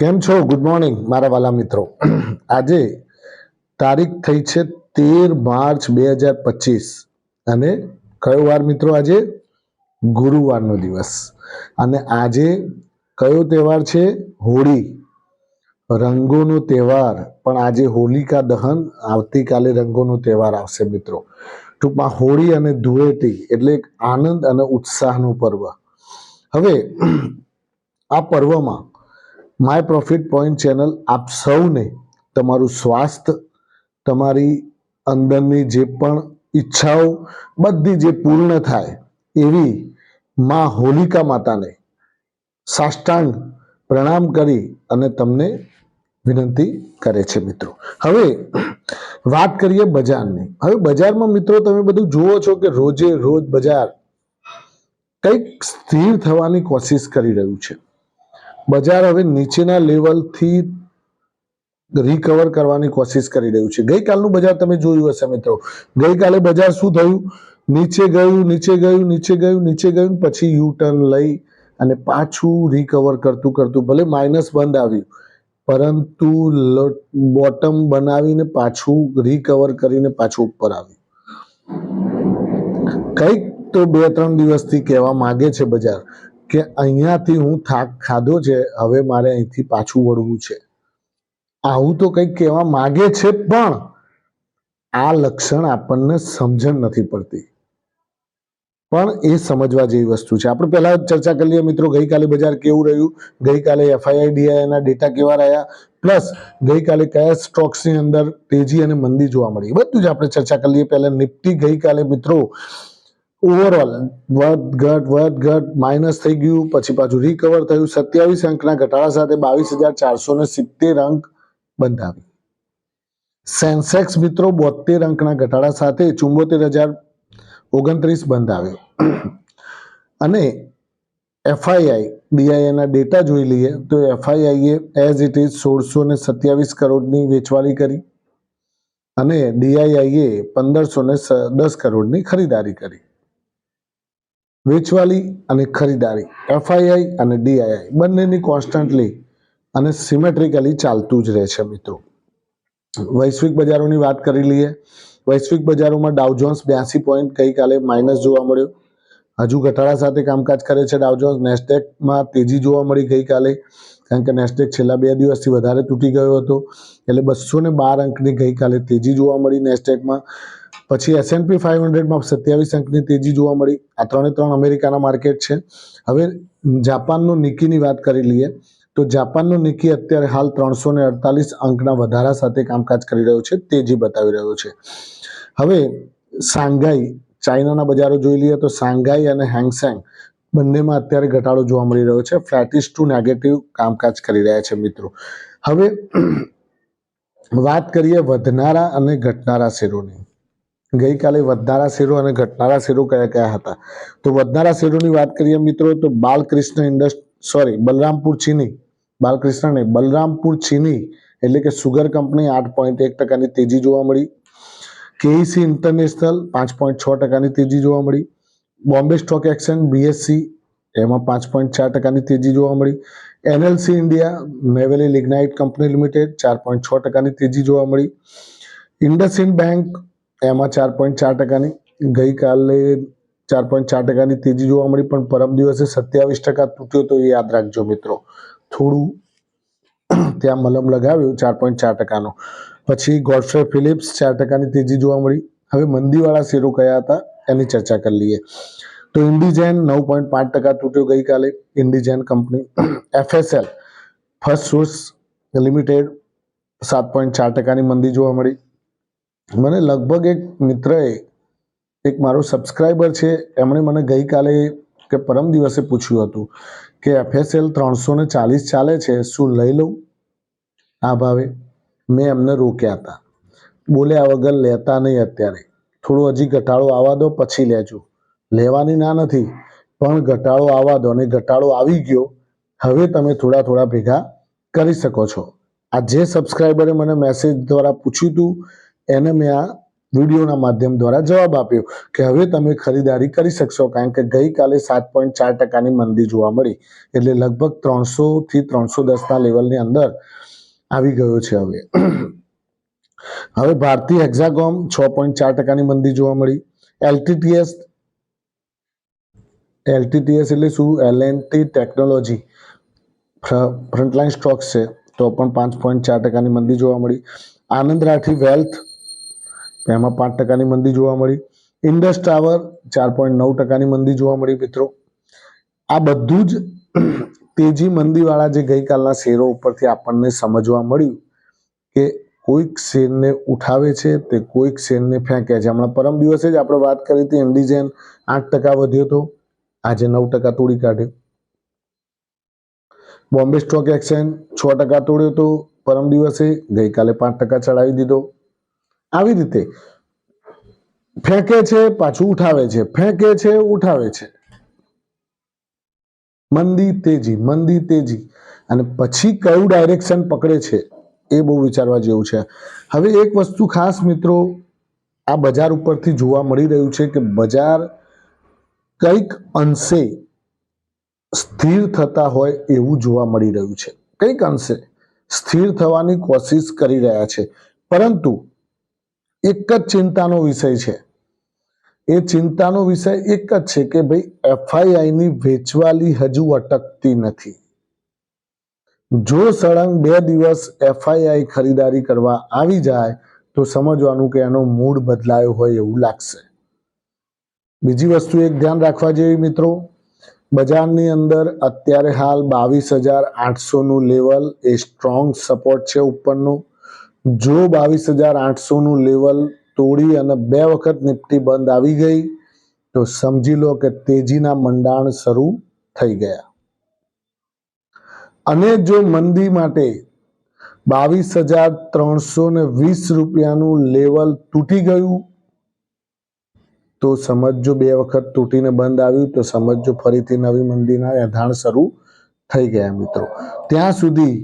કેમ છો? Good morning મારા વાલા મિત્રો. આજે તારીખ થઈ છે તેર માર્ચ બે હજાર પચીસ. અને કયો વાર મિત્રો આજે? ગુરુવારનો દિવસ. અને આજે કયો તહેવાર છે? હોળી. રંગોનો તહેવાર. પણ આજે હોલિકા દહન આવતીકાલે રંગોનો તહેવાર આવશે મિત્રો. ટૂંકમાં હોળી અને ધૂળેટી એટલે એક આનંદ અને ઉત્સાહનો પર્વ. હવે આ પર્વમાં માય પ્રોફિટ પોઈન્ટ ચેનલ આપ સૌને તમારું સ્વાસ્થ્ય તમારી અંદરની જે પણ ઈચ્છાઓ, બધી જે પૂર્ણ થાય એવી માં હોલિકા માતાને સાષ્ટાંગ પ્રણામ કરી અને તમને વિનંતી કરે છે મિત્રો. હવે વાત કરીએ બજારની. હવે બજારમાં મિત્રો તમે બધું જુઓ છો કે રોજે રોજ બજાર કંઈક સ્થિર થવાની કોશિશ કરી રહ્યું છે. બજાર હવે નીચેના લેવલથી રિકવર કરવાની કોશિશ કરી રહ્યું છે. ગઈકાલનું બજાર તમે જોયું હશે મિત્રો. ગઈકાલે બજાર શું થયું? નીચે ગયું નીચે ગયું નીચે ગયું નીચે ગયું, પછી યુ ટર્ન લઈ અને પાછું રિકવર કરતું કરતું, ભલે માઇનસ બંધ આવ્યું, પરંતુ બોટમ બનાવીને પાછું રિકવર કરીને પાછું ઉપર આવ્યું. કંઈક તો બે ત્રણ દિવસથી કહેવા માંગે છે બજાર. કે અહીંયાથી હું થાક ખાધો છે, હવે મારે અહીંથી પાછું વળવું છે. આવું તો કંઈક કહેવા માગે છે પણ આ લક્ષણ આપણને સમજણ નથી પડતી. પણ એ સમજવા જેવી વસ્તુ છે. આપણે પહેલા ચર્ચા કરી લઈએ, મિત્રો, ગઈકાલે બજાર કેવું રહ્યું? ગઈકાલે એફઆઈઆઈ ડીઆઈના ડેટા કેવા રહ્યા? પ્લસ ગઈકાલે કયા સ્ટોક્સની અંદર તેજી અને મંદી જોવા મળી? બધું જ આપણે ચર્ચા કરી લઈએ. પહેલા નિફ્ટી ગઈકાલે, મિત્રો ઓવરઓલ વધ, ઘટ વધ, ઘટ માઇનસ થઈ ગયું, પછી પાછું રિકવર થયું, સત્યાવીસ અંકના ઘટાડા સાથે બાવીસ હજાર ચારસો ને સિત્તેર અંક બંધ આવી સેન્સેક્સ મિત્રો બોતેર અંકના ઘટાડા સાથે ચુંબોતેર હજાર ઓગણત્રીસ બંધ આવ્યો અને એફઆઈઆઈ ડીઆઈએના ડેટા જોઈ લઈએ, તો એફઆઈઆઈએ એઝ ઇટ ઇઝ સોળસો ને સત્યાવીસ કરોડની વેચવાલી કરી અને ડીઆઈઆઈએ પંદરસો ને દસ કરોડની ખરીદારી કરી. વેચવાલી અને ખરીદારી, એફઆઈઆઈ અને ડીઆઈઆઈ, બંનેની કોન્સ્ટન્ટલી અને સિમેટ્રિકલી ચાલતું જ રહે છે મિત્રો. વૈશ્વિક બજારોની વાત કરી લઈએ, વૈશ્વિક બજારોમાં ડાઉજોન્સ બ્યાસી પોઈન્ટ ગઈકાલે માઇનસ જોવા મળ્યો. હજુ ઘટાડા સાથે કામકાજ કરે છે ડાઉજોન્સ નેસ્ટેકમાં તેજી જોવા મળી ગઈકાલે, કારણ કે નેસ્ટેક છેલ્લા બે દિવસથી વધારે તૂટી ગયો હતો. એટલે બસો ને બાર અંકની ગઈકાલે તેજી જોવા મળી નેસ્ટેકમાં પછી એસએનપી ફાઇવ હંડ્રેડમાં સત્યાવીસ અંકની તેજી જોવા મળી. આ ત્રણે ત્રણ અમેરિકાના માર્કેટ છે. હવે જાપાનનો નિકીની વાત કરી લઈએ, તો જાપાનનો નિકી અત્યારે હાલ ત્રણસો ને અડતાલીસ અંકના વધારા સાથે કામકાજ કરી રહ્યો છે, તેજી બતાવી રહ્યો છે. હવે સાંઘાઈ ચાઇનાના બજારો જોઈ લઈએ તો સાંઘાઈ અને હેંગસેંગ બંનેમાં અત્યારે ઘટાડો જોવા મળી રહ્યો છે. ફ્લેટિસ ટુ નેગેટિવ કામકાજ કરી રહ્યા છે મિત્રો. હવે વાત કરીએ વધનારા અને ઘટનારા શેરોની. ગઈકાલે વધનારા શેરો અને ઘટનારા શેરો કયા કયા હતા? તો વધનારા શેરોની વાત કરીએ મિત્રો, તો બાલકૃષ્ણ ઇન્ડસ્ટ સોરી બલરામપુર ચીની. બાલકૃષ્ણ બલરામપુર ચીની એટલે કે સુગર કંપની આઠ પોઈન્ટ એક ટકાની તેજી જોવા મળી. કેઈસી ઇન્ટરનેશનલ પાંચ પોઈન્ટ છ ટકાની તેજી જોવા મળી. બોમ્બે સ્ટોક એક્સચેન્જ, બીએસસી, એમાં પાંચ પોઈન્ટ ચાર ટકાની તેજી જોવા મળી. NLC India Neyveli lignite company limited, ચાર પોઈન્ટ છ ટકાની તેજી જોવા મળી. ઇન્ડસઇન્ડ બેંક એમાં ચાર પોઈન્ટ ચાર ટકાની, ગઈકાલે ચાર પોઈન્ટ ચાર ટકાની તેજી જોવા મળી, પણ પરમ દિવસે સત્યાવીસ ટકા તૂટ્યો તો એ યાદ રાખજો મિત્રો. થોડું ત્યાં મલમ લગાવ્યું, ચાર પોઈન્ટ ચાર ટકાનો. પછી ગોડફ્રે ફિલિપ્સ ચાર ટકાની તેજી જોવા મળી. હવે મંદીવાળા શેરો કયા હતા, એની ચર્ચા કરી લઈએ. તો ઇન્ડિજેન નવ પોઈન્ટ પાંચ ટકા તૂટ્યો ગઈકાલે. Indegene company FSL first source limited સાત પોઈન્ટ ચાર ટકાની મંદી જોવા મળી. મને લગભગ એક મિત્રએ, એક મારો સબસ્ક્રાઈબર છે, એમણે મને ગઈકાલે કે પરમ દિવસે પૂછ્યું હતું કે એફએસએલ ત્રણસો ને ચાલીસ ચાલે છે, શું લઈ લઉં? આ ભાવે, મેં એમને રોક્યા હતા. બોલ્યા વગર લેતા નહીં અત્યારે. થોડું હજી ઘટાડો આવવા દો, પછી લેજો. લેવાની ના નથી, પણ ઘટાડો આવવા દો અને ઘટાડો આવી ગયો. હવે તમે થોડા થોડા ભેગા કરી શકો છો. આ જે સબસ્ક્રાઈબરે મને મેસેજ દ્વારા પૂછ્યું હતું એને મેં આ વિડીયોના માધ્યમ દ્વારા જવાબ આપ્યો કે હવે તમે ખરીદારી કરી શકશો કારણ કે ગઈકાલે સાત પોઈન્ટ ચાર ટકાની મંદી જોવા મળી. એટલે લગભગ ત્રણસો થી ત્રણસો દસના લેવલની અંદર આવી ગયો છે હવે. હવે ભારતીય હેક્ઝાગોમ છ પોઈન્ટ ચાર ટકાની મંદી જોવા મળી. એલટીટીએસ એલટીટીએસ એટલે શું? L N T technology frontline stocks છે, તો પણ પાંચ પોઈન્ટ ચાર ટકાની મંદી જોવા મળી. આનંદ રાઠી વેલ્થ એમાં પાંચ ટકાની મંદી જોવા મળી. ઇન્ડસ ટાવર ચાર પોઈન્ટ નવ ટકાની મંદી જોવા મળી મિત્રો. આ બધું જ તેજી મંદીવાળા જે ગઈકાલના શેરો ઉપરથી આપણને સમજવા મળ્યું કે કોઈક શેરને ઉઠાવે છે તે કોઈક શેરને ફેંકે છે. હમણાં પરમ દિવસે જ આપણે વાત કરી હતી ઇન્ડિજેન આઠ ટકા વધ્યો હતો આજે નવ ટકા તોડી કાઢ્યો. બોમ્બે સ્ટોક એક્સચેન્જ છ ટકા તોડ્યો હતો પરમ દિવસે ગઈકાલે પાંચ ટકા ચડાવી દીધો. આવી રીતે. ફેંકે છે, પાછું ઉઠાવે છે. ફેંકે છે, ઉઠાવે છે. મંદી તેજી મંદી તેજી. અને પછી કયું ડાયરેક્શન પકડે છે, એ બહુ વિચારવા જેવું છે. હવે એક વસ્તુ ખાસ મિત્રો, આ બજાર ઉપરથી જોવા મળી રહ્યું છે કે બજાર કંઈક અંશે સ્થિર થતા હોય એવું જોવા મળી રહ્યું છે. કંઈક અંશે સ્થિર થવાની કોશિશ કરી રહ્યા છે. પરંતુ એક જ ચિંતાનો વિષય છે. એ ચિંતાનો વિષય એક જ છે કે ભાઈ એફઆઈઆઈ ની વેચવાલી હજુ અટકતી નથી. જો સળંગ બે દિવસ એફઆઈઆઈ ખરીદારી કરવા આવી જાય, તો સમજવાનું કે એનો મૂડ બદલાયો હોય એવું લાગશે. બીજી વસ્તુ એક ધ્યાન રાખવા જેવી મિત્રો, બજારની અંદર અત્યારે હાલ બાવીસ હજાર આઠસોનું લેવલ એ સ્ટ્રોંગ સપોર્ટ છે ઉપરનું. જો બાવીસ હજાર આઠસોનું લેવલ તોડી અને બે વખત નિફ્ટી બંધ આવી ગઈ, તો સમજી લો કે તેજીના મંડાણ શરૂ થઈ ગયા. અને જો મંદી માટે બાવીસ હજાર ત્રણસો ને વીસ રૂપિયાનું લેવલ તૂટી ગયું, તો સમજો બે વખત તૂટીને બંધ આવ્યું, તો સમજો ફરીથી નવી મંદીના એધાણ શરૂ થઈ ગયા મિત્રો. ત્યાં સુધી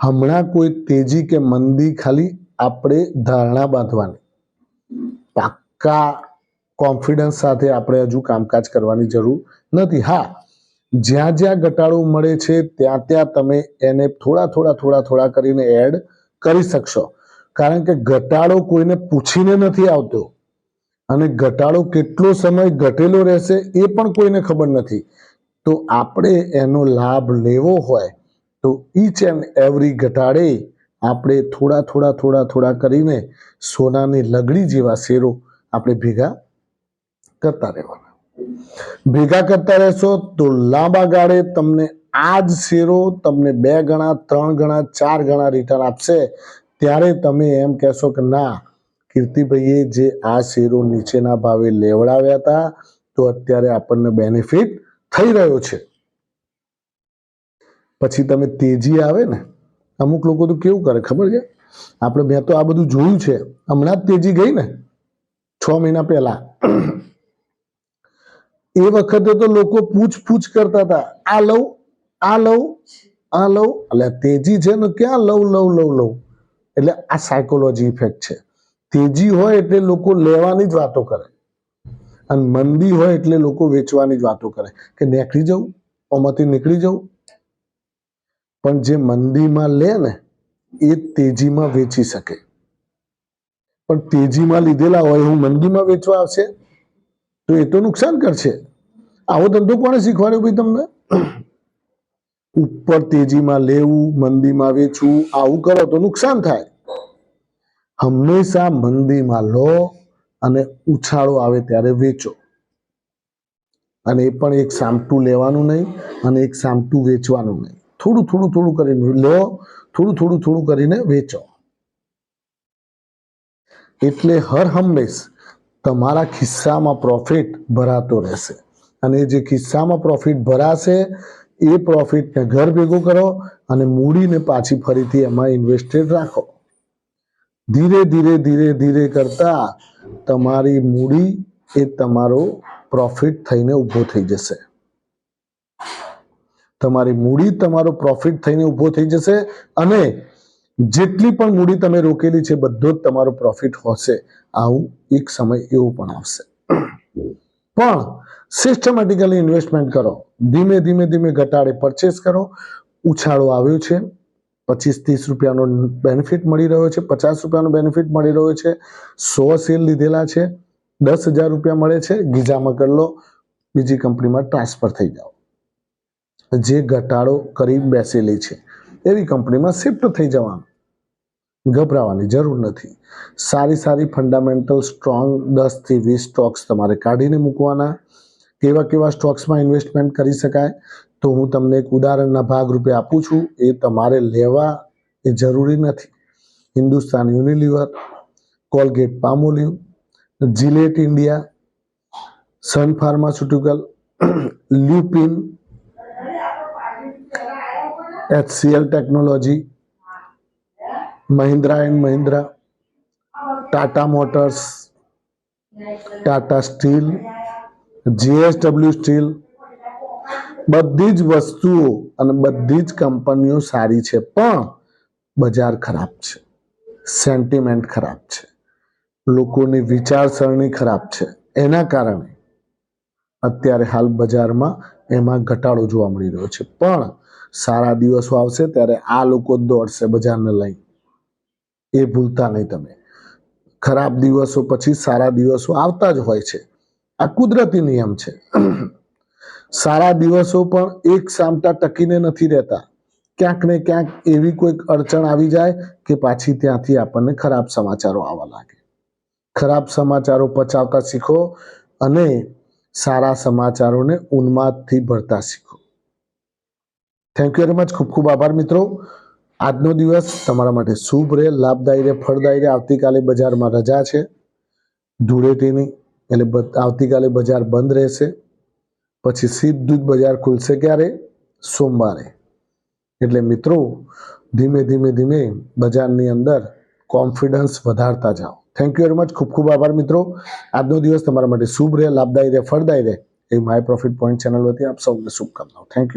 હમણાં કોઈ તેજી કે મંદી ખાલી આપણે ધારણા બાંધવાની. પાક્કા કોન્ફિડન્સ સાથે આપણે હજુ કામકાજ કરવાની જરૂર નથી. હા, જ્યાં જ્યાં ઘટાડો મળે છે, ત્યાં ત્યાં તમે એને થોડા થોડા થોડા થોડા કરીને એડ કરી શકશો. કારણ કે ઘટાડો કોઈને પૂછીને નથી આવતો. અને ઘટાડો કેટલો સમય ઘટેલો રહેશે એ પણ કોઈને ખબર નથી. તો આપણે એનો લાભ લેવો હોય તો ઈચ એન્ડ એવરી ઘટાડે આપણે થોડા થોડા થોડા થોડા કરીને સોનાની લગડી જેવા શેરો આપણે ભેગા કરતા રહેવાના. ભેગા કરતા રહેશો તો લાંબા ગાળે તમને આ જ શેરો તમને બે ગણા, ત્રણ ગણા, ચાર ગણા રિટર્ન આપશે. ત્યારે તમે એમ કહેશો કે ના, કીર્તિભાઈએ જે આ શેરો નીચેના ભાવે લેવડાવ્યા હતા, તો અત્યારે આપણને બેનિફિટ થઈ રહ્યો છે. પછી તમે તેજી આવે ને, અમુક લોકો તો કેવું કરે ખબર છે? આપણે મેં તો આ બધું જોયું છે. હમણાં જ તેજી ગઈ ને, છ મહિના પહેલા. એ વખતે તો લોકો પૂછ પૂછ કરતા હતા, આ લઉં આ લઉં આ લઉં. એટલે તેજી છે ને ક્યાં લઉં લઉં લઉં લઉં? એટલે આ સાયકોલોજી ઇફેક્ટ છે. તેજી હોય એટલે લોકો લેવાની જ વાતો કરે. અને મંદી હોય એટલે લોકો વેચવાની જ વાતો કરે. કે નીકળી જવું આમાંથી નીકળી જવું પણ જે મંદીમાં લે ને, એ તેજીમાં વેચી શકે. પણ તેજીમાં લીધેલા હોય હું મંદીમાં વેચવા આવશે, તો એ તો નુકસાન કરશે. આવો ધંધો કોણે શીખવાડ્યો ભાઈ તમને? ઉપર તેજીમાં લેવું, મંદીમાં વેચવું, આવું કરો તો નુકસાન થાય. હંમેશા મંદીમાં લો અને ઉછાળો આવે ત્યારે વેચો. અને એ પણ એક સામટું લેવાનું નહીં અને એક સામટું વેચવાનું નહીં. થોડું થોડું થોડું કરીને લો, થોડું થોડું થોડું કરીને વેચો. એટલે હર હંમેશ તમારા ખિસ્સામાં પ્રોફિટ ભરાતો રહેશે. અને જે ખિસ્સામાં પ્રોફિટ ભરાશે, એ પ્રોફિટને ઘર ભેગું કરો અને મૂડીને પાછી ફરીથી એમાં ઇન્વેસ્ટેડ રાખો. ધીરે ધીરે ધીરે ધીરે કરતા તમારી મૂડી એ તમારો પ્રોફિટ થઈને ઊભો થઈ જશે. તમારી મૂડી તમારો પ્રોફિટ થઈને ઊભો થઈ જશે અને જેટલી પણ મૂડી તમે રોકેલી છે, બધો જ તમારો પ્રોફિટ હશે. આવું એક સમય એવો પણ આવશે. પણ સિસ્ટમેટિકલી ઇન્વેસ્ટમેન્ટ કરો. ધીમે ધીમે ધીમે ઘટાડે પરચેસ કરો. ઉછાળો આવ્યો છે. પચીસ ત્રીસ રૂપિયાનો બેનિફિટ મળી રહ્યો છે. પચાસ રૂપિયાનો બેનિફિટ મળી રહ્યો છે. સો સેલ લીધેલા છે. દસ હજાર રૂપિયા મળે છે. ગીઝામાં કરી લો. બીજી કંપનીમાં ટ્રાન્સફર થઈ જાઓ. જે ઘટાડો કરી બેસેલી છે. એવી કંપનીમાં શિફ્ટ થઈ જવાનું. ગભરાવાની જરૂર નથી. સારી સારી ફંડામેન્ટલ સ્ટ્રોંગ દસથી વીસ સ્ટોક્સ તમારે કાઢીને મૂકવાના. કેવા કેવા સ્ટોક્સમાં ઇન્વેસ્ટમેન્ટ કરી શકાય? તો હું તમને એક ઉદાહરણના ભાગરૂપે આપું છું. એ તમારે લેવા એ જરૂરી નથી. Hindustan Unilever Colgate Palmolive Gillette India Sun pharmaceutical Lupin HCL technology Mahindra and Mahindra Tata Motors Tata Steel JSW steel બધી જ વસ્તુઓ અને બધી જ કંપનીઓ સારી છે, પણ બજાર ખરાબ છે સેન્ટિમેન્ટ ખરાબ છે, લોકોની વિચારસરણી ખરાબ છે. એના કારણે અત્યારે હાલ બજારમાં એમાં ઘટાડો જોવા મળી રહ્યો છે. પણ સારા દિવસો આવશે ત્યારે આ લોકો દોડશે બજારને લઈ. એ ભૂલતા નહીં તમે. ખરાબ દિવસો પછી સારા દિવસો આવતા જ હોય છે. આ કુદરતી નિયમ છે. સારા દિવસો પણ એક સામટા ટકીને નથી રહેતા. ક્યાંક ને ક્યાંક એવી કોઈક અડચણ આવી જાય કે પાછી ત્યાંથી આપણને ખરાબ સમાચારો આવવા લાગે. ખરાબ સમાચારો પચાવતા શીખો અને સારા સમાચારોને ઉન્માદથી ભરતા શીખો. થેન્ક યુ વેરી મચ ખૂબ ખૂબ આભાર, મિત્રો. આજનો દિવસ તમારા માટે શુભ રહે, લાભદાયી રહે, ફળદાયી રહે. આવતીકાલે બજારમાં રજા છે. ધૂળેટીની એટલે આવતીકાલે બજાર બંધ રહેશે. પછી સીધું જ બજાર ખુલશે ક્યારે? સોમવારે. એટલે મિત્રો, ધીમે ધીમે ધીમે બજારની અંદર કોન્ફિડન્સ વધારતા જાઓ. થેન્ક યુ વેરી મચ ખૂબ ખૂબ આભાર, મિત્રો. આજનો દિવસ તમારા માટે શુભ રહે, લાભદાયી રહે, ફળદાયી રહે. એ માય પ્રોફિટ પોઈન્ટ ચેનલ વતી આપ સૌને શુભકામનાઓ. Thank you